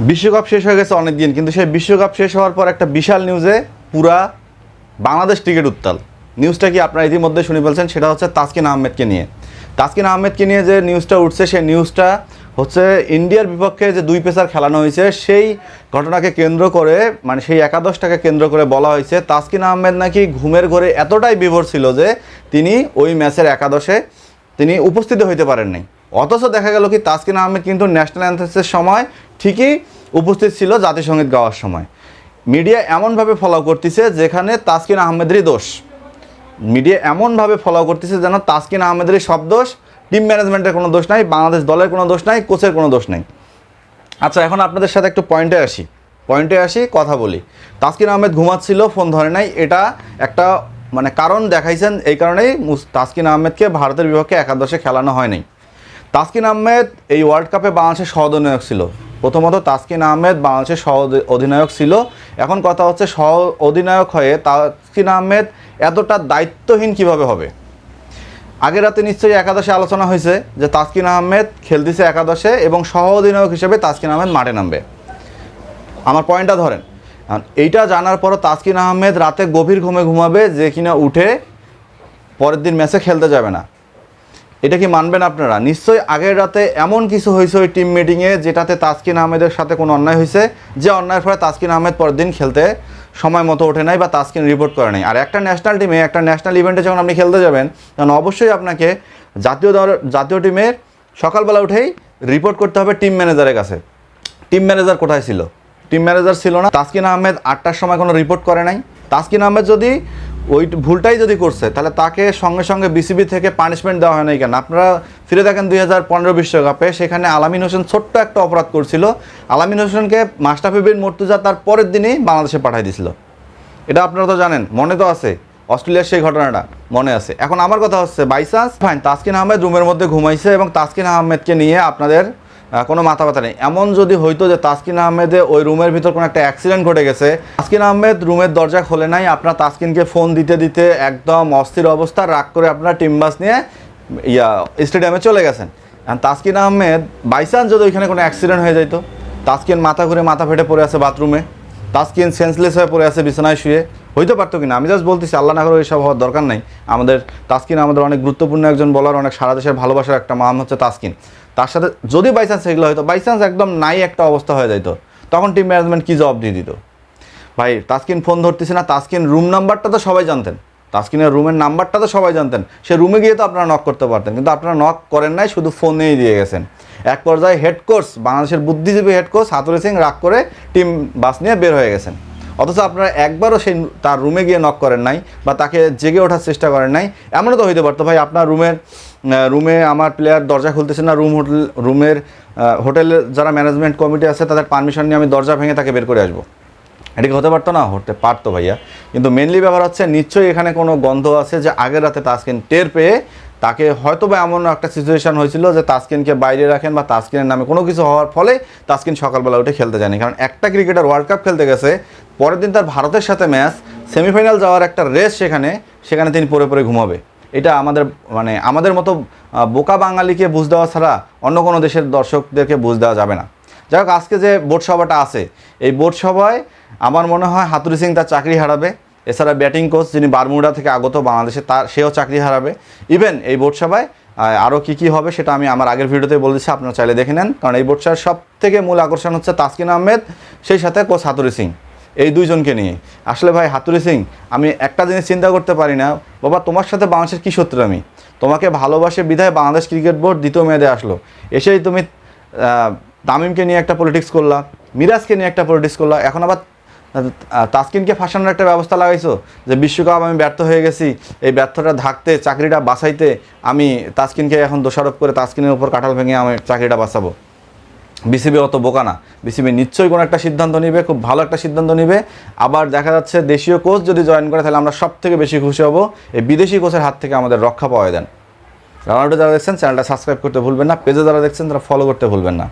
বিশ্বকাপ শেষ হয়ে গেছে অনেক দিন কিন্তু সেই বিশ্বকাপ শেষ হওয়ার পর একটা বিশাল নিউজে পুরা বাংলাদেশ ক্রিকেট উত্তাল। নিউজটা কি আপনারা ইতিমধ্যে শুনে ফেলছেন? সেটা হচ্ছে তাসকিন আহমেদকে নিয়ে। তাসকিন আহমেদকে নিয়ে যে নিউজটা উঠছে, সেই নিউজটা হচ্ছে ইন্ডিয়ার বিপক্ষে যে দুই পেসার খেলানো হয়েছে, সেই ঘটনাকে কেন্দ্র করে মানে সেই একাদশটাকে কেন্দ্র করে বলা হয়েছে, তাসকিন আহমেদ নাকি ঘুমের ঘরে এতটাই বিভোর ছিল যে তিনি ওই ম্যাচের একাদশে তিনি উপস্থিত হইতে পারেননি। অথচ দেখা গেল কি তাসকিন আহমেদ কিন্তু ন্যাশনাল অ্যান্থেসের সময় ঠিকই উপস্থিত ছিল জাতীয় সংগীত গাওয়ার সময়। মিডিয়া এমনভাবে ফলো করতেছে যেখানে তাসকিন আহমেদেরই দোষ। মিডিয়া এমনভাবে ফলো করতেছে যেন তাসকিন আহমেদেরই সব দোষ টিম ম্যানেজমেন্টের কোনো দোষ নাই, বাংলাদেশ দলের কোনো দোষ নাই কোচের কোনো দোষ নাই। আচ্ছা এখন আপনাদের সাথে একটু পয়েন্টে আসি। পয়েন্টে আসি, কথা বলি। তাসকিন আহমেদ ঘুমাচ্ছিল ফোন ধরে নাই। এটা একটা মানে কারণ দেখাইছেন, এই কারণেই তাসকিন আহমেদকে ভারতের বিপক্ষে একাদশে খেলানো হয়নি তাসকিন আহমেদ এই ওয়ার্ল্ড কাপে বাংলাদেশের সহ অধিনায়ক ছিল। প্রথমত তাসকিন আহমেদ বাংলাদেশের সহ অধিনায়ক ছিল। এখন কথা হচ্ছে সহ অধিনায়ক হয়ে তাসকিন আহমেদ এতটা দায়িত্বহীন কীভাবে হবে? আগের রাতে নিশ্চয়ই একাদশে আলোচনা হয়েছে যে তাসকিন আহমেদ খেলতেছে একাদশে এবং সহ অধিনায়ক হিসেবে তাসকিন আহমেদ মাঠে নামবে। আমার পয়েন্টটা ধরেন এইটা জানার পরও তাসকিন আহমেদ রাতে গভীর ঘুমে ঘুমাবে যে কিনা উঠে পরের দিন ম্যাচে খেলতে যাবে না। এটা কি মানবেন আপনারা? নিশ্চয়ই আগের রাতে এমন কিছু হয়েছে ওই টিম মিটিংয়ে যেটাতে তাসকিন আহমেদের সাথে কোনো অন্যায় হয়েছে, যে অন্যায়ের ফলে তাসকিন আহমেদ পরের দিন খেলতে সময় মতো ওঠে নাই বা তাসকিন রিপোর্ট করে নাই। আর একটা ন্যাশনাল টিমে একটা ন্যাশনাল ইভেন্টে যখন আপনি খেলতে যাবেন, তখন অবশ্যই আপনাকে জাতীয় দল, জাতীয় টিমের সকালবেলা উঠেই রিপোর্ট করতে হবে টিম ম্যানেজারের কাছে। টিম ম্যানেজার কোথায় ছিল? টিম ম্যানেজার ছিল না। তাসকিন আহমেদ আটটার সময় কোনো রিপোর্ট করে নাই। তাসকিন আহমেদ যদি ওই ভুলটাই যদি করছে, তাহলে তাকে সঙ্গে সঙ্গে বিসিবি থেকে পানিশমেন্ট দেওয়া হয় নাই কেন? আপনারা ফিরে দেখেন দুই হাজার পনেরো বিশ্বকাপে সেখানে আলামিন হোসেন ছোট্ট একটা অপরাধ করছিল। আলামিন হোসেনকে মাস্টাফি বিন মর্তুজা তার পরের দিনই বাংলাদেশে পাঠিয়ে দিছিল। এটা আপনারা তো জানেন, মনে তো আছে। অস্ট্রেলিয়ার সেই ঘটনাটা মনে আছে। এখন আমার কথা হচ্ছে বাইচান্স ফাইন তাসকিন আহমেদ রুমের মধ্যে ঘুমাইছে এবং তাসকিন আহমেদকে নিয়ে আপনাদের কোনো মাথা ব্যথা নেই। এমন যদি হইতো যে তাসকিন আহমেদে ওই রুমের ভিতর কোনো একটা অ্যাক্সিডেন্ট ঘটে গেছে, তাসকিন আহমেদ রুমের দরজা খোলে নাই, আপনার তাসকিনকে ফোন দিতে দিতে একদম অস্থির অবস্থা, রাগ করে আপনার টিম বাস নিয়ে, ইয়া স্টেডিয়ামে চলে গেছেন। তাসকিন আহমেদ বাইচান্স যদি ওইখানে কোনো অ্যাক্সিডেন্ট হয়ে যেত তাসকিন মাথা ঘুরে মাথা ফেটে পড়ে আছে বাথরুমে তাসকিন সেন্সলেস হয়ে পড়ে আছে বিছানায় শুয়ে হইতে পারতো কিনা? আমি জাস্ট বলতেছি, আল্লাহ না করে এইসব হওয়ার দরকার নাই। আমাদের তাসকিন আমাদের অনেক গুরুত্বপূর্ণ একজন বলার, অনেক সারা দেশের ভালোবাসার একটা নাম হচ্ছে তাসকিন। তার সাথে যদি বাই চান্স এগুলো হয়তো বাই চান্স একদম নাই একটা অবস্থা হয়ে যাইতো, তখন টিম ম্যানেজমেন্ট কী জবাব দিয়ে দিত? ভাই, তাসকিন ফোন ধরতেছে না, তাসকিন রুম নাম্বারটা তো সবাই জানতেন। তাসকিনের রুমের নাম্বারটা তো সবাই জানতেন। সে রুমে গিয়ে তো আপনারা নক করতে পারতেন, কিন্তু আপনারা নক করেন নাই, শুধু ফোনেই দিয়ে গেছেন। এক পর্যায়ে হেড কোচ বাংলাদেশের বুদ্ধিজীবী হেড কোচ হাতুরি সিং রাগ করে টিম বাস নিয়ে বের হয়ে গেছেন। অথচ আপনারা একবারও সেই তার রুমে গিয়ে নক করেন নাই বা তাকে জেগে ওঠার চেষ্টা করেন নাই। এমনও তো হইতে পারতো ভাই, আপনার রুমের রুমে আমার প্লেয়ার দরজা খুলতেছে না রুম হোটেল রুমের হোটেলের যারা ম্যানেজমেন্ট কমিটি আছে, তাদের পারমিশন নিয়ে আমি দরজা ভেঙে তাকে বের করে আসব। এটা কি হতে পারতো? না, হতে পারতো ভাইয়া। কিন্তু মেনলি ব্যাপার হচ্ছে, নিশ্চয়ই এখানে কোনো গন্ধ আছে যে আগের রাতে তাসকিন টের পেয়ে তাকে হয়তো বা এমন একটা সিচুয়েশন হয়েছিল যে তাসকিনকে বাইরে রাখেন বা তাসকিনের নামে কোনো কিছু হওয়ার ফলে তাসকিন সকালবেলা উঠে খেলতে যায়নি। কারণ একটা ক্রিকেটার ওয়ার্ল্ড কাপ খেলতে গেছে পরের দিন তার ভারতের সাথে ম্যাচ, সেমিফাইনাল যাওয়ার একটা রেস সেখানে সেখানে তিনি পরে পরে ঘুমাবে। এটা আমাদের মানে আমাদের মতো বোকা বাঙালিকে বুঝ দেওয়া ছাড়া অন্য কোনো দেশের দর্শকদেরকে বুঝ দেওয়া যাবে না। যাই হোক, আজকে যে বোর্ড সভাটা আছে, এই বোর্ড সভায় আমার মনে হয় হাতুরি সিং তার চাকরি হারাবে। এছাড়া ব্যাটিং কোচ যিনি বারমুডা থেকে আগত বাংলাদেশে, তার, সেও চাকরি হারাবে। ইভেন এই বোর্ড সভায় আরও কী কী হবে সেটা আমি আমার আগের ভিডিওতে বলেছি আপনারা চাইলে দেখে নেন। কারণ এই বোর্ড সভার সব থেকে মূল আকর্ষণ হচ্ছে তাসকিন আহমেদ, সেই সাথে কোচ হাতুরি সিং। এই দুইজনকে নিয়ে। আসলে ভাই হাতুরি সিং, আমি একটা জিনিস চিন্তা করতে পারি না। বাবা, তোমার সাথে বাংলাদেশের কী সত্য আমি? তোমাকে ভালোবাসে বিধায় বাংলাদেশ ক্রিকেট বোর্ড দ্বিতীয় মেয়াদে আসলো। এসেই তুমি তামিমকে নিয়ে একটা পলিটিক্স করলা, মিরাজকে নিয়ে একটা পলিটিক্স করলা। এখন আবার তাসকিনকে ফাঁসানোর একটা ব্যবস্থা লাগাইছো, যে বিশ্বকাপ আমি ব্যর্থ হয়ে গেছি, এই ব্যর্থটা ঢাকতে, চাকরিটা বাঁচাইতে আমি তাসকিনকে এখন দোষারোপ করে তাসকিনের উপর কাঁঠাল ভেঙে আমি চাকরিটা বাঁচাবো। বিসিবি অত বোকা না। বিসিবি নিশ্চয়ই কোনো একটা সিদ্ধান্ত নিবে, খুব ভালো একটা সিদ্ধান্ত নিবে। আবার দেখা যাচ্ছে দেশীয় কোচ যদি জয়েন করে, তাহলে আমরা সব থেকে বেশি খুশি হব এই বিদেশি কোচের হাত থেকে আমাদের রক্ষা পাওয়া দেন রানাউটে যারা দেখছেন চ্যানেলটা সাবস্ক্রাইব করতে ভুলবেন না, পেজে যারা দেখছেন, তারা ফলো করতে ভুলবেন না।